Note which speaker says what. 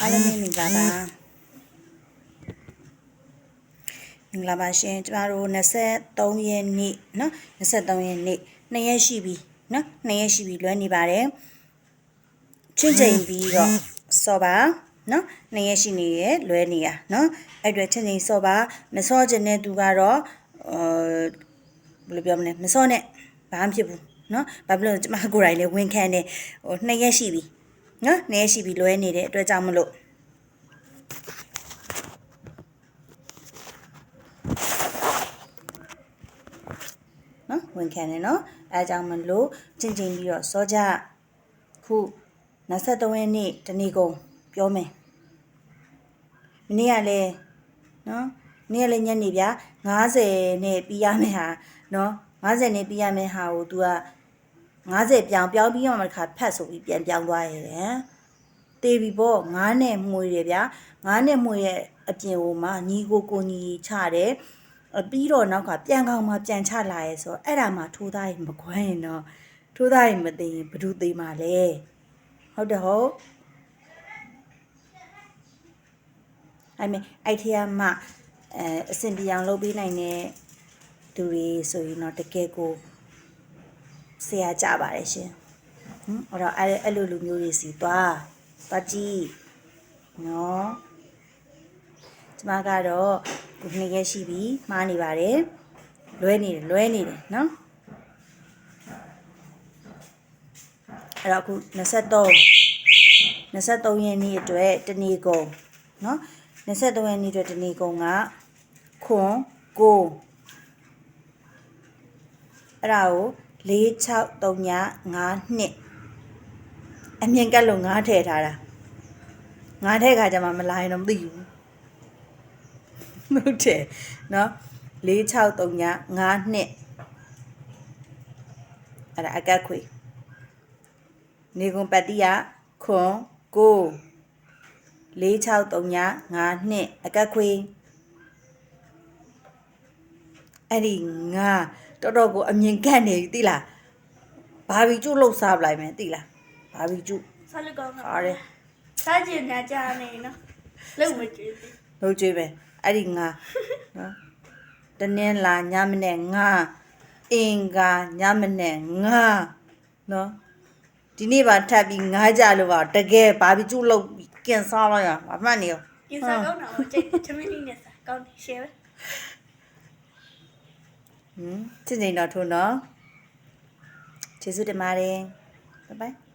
Speaker 1: အားလုံးမင်္ဂလာပါမင်္ဂလာပါရှင်ကျမတို့23ရက်နေ့နော်23ရက်နေ့2ရက်ရှိပြီနော်2ရက်ရှိပြီလွှဲနေပါတယ်ချင့်ချိန်ပြီးတော့စောပါနော်2ရက်ရှိနေရလွှဲနေရနော်အဲ့အတွက်ချင့်ချိန်စောပါမစောခြင်းတဲ့သူကတော့အဲဘယ်လိုပြောမလဲမစောနဲ့ဘာမှဖြစ်ဘူးနော်ဘာဖြစ်လို့ကျမကိုယ်တိုင်လည်းဝင်ခံတယ်ဟို2ရက်ရှိပြီ နော်2ရက်ရှိပြီလွှဲနေတဲ့အတွက်ကြောင့်မလို့နော်ဝန်ခံတယ်နော်အဲအကြောင်းမလို့ချင်းချင်းပြီးတော့စောကြခု23ရက်နေ့တနေ့ကုန်ပြောမယ်မနေ့ကလည်းနော်နေ့ကလည်းညနေဗျာ90နဲ့ပြီးရမယ်ဟာနော်90နဲ့ပြီးရမယ်ဟာကို तू က 90ပြောင်းပြောင်းပြီးတော့မှတစ်ခါဖတ်ဆိုပြီးပြန်ပြောင်းသွားရတယ်တေးပြီပေါ့9နဲ့မှုရဗျာ9နဲ့မှုရဲ့အပြင်ဟိုမှာညီကိုကိုညီချတယ်အပြီးတော့နောက်ကပြန်ကောင်းမှပြန်ချလာရဲဆိုတော့အဲ့ဒါမှထိုးသားရင်မခွမ်းရင်တော့ထိုးသားရင်မသိရင်ဘယ်သူသိမှာလဲဟုတ်တယ်ဟုတ်အဲ့မဲ့အဲ့ထက်မှအဲအစင်ပြအောင်လုပ်ပေးနိုင်တဲ့သူတွေဆိုရင်တော့တကယ်ကို ဆရာကြပါတယ်ရှင်ဟမ်အဲ့တော့အဲ့အဲ့လိုလူမျိုးတွေစီသွားသွားကြည့်နော်ကျမကတော့ဒီနေ့ရက်ရှိပြီမှားနေပါတယ်လွဲနေတယ်လွဲနေတယ်နော်အဲ့တော့အခု23 23ရက်နေ့အတွက်တနေ့ကုန်နော်23ရက်နေ့အတွက်တနေ့ကုန်ကခွန်ကိုအဲ့ဒါကို 4639နှစ်အမြင်ကက်လို့ငါးထည့်ထားတာငါးထည့်ခါကျမှမလာရင်တော့မသိဘူးဟုတ်တယ်နော်4639နှစ်အဲ့ဒါအကက်ခွေနေကွန်ပတ္တိယခွန်ကို4639နှစ်အကက်ခွေအဲ့ဒီငါ တော်တော်ကိုအမြင်ကန့်နေပြီသိလားဘာဘီကျုလှုပ်စားပလိုက်မယ်သိလားဘာဘီကျု
Speaker 2: ဆက်လက်ကောင်း
Speaker 1: ဟာတယ်
Speaker 2: စားကြင်ညာကြာနေနော်လုံမကြည့်သေး
Speaker 1: လှုပ်ကြွေးပဲအဲ့ဒီငါနော်တနင်္လာညမနဲ့ငါအင်္ဂါညမနဲ့ငါနော်ဒီနေ့ပါထပ်ပြီးငါးကြလို့ပါတကယ်ဘာဘီကျုလှုပ်ပြီးကင်စားလိုက်ရမှာမှတ်နေရော
Speaker 2: ဒီစားကောင်းတာကိုကြိတ်ချမင်းလေးနဲ့စားကောင်းတယ်ရှယ်ပဲ
Speaker 1: ဟမ်ချစ်နေတော့ထုံးတော့ကျေးဇူးတင်ပါတယ်ဘိုင်ဘိုင်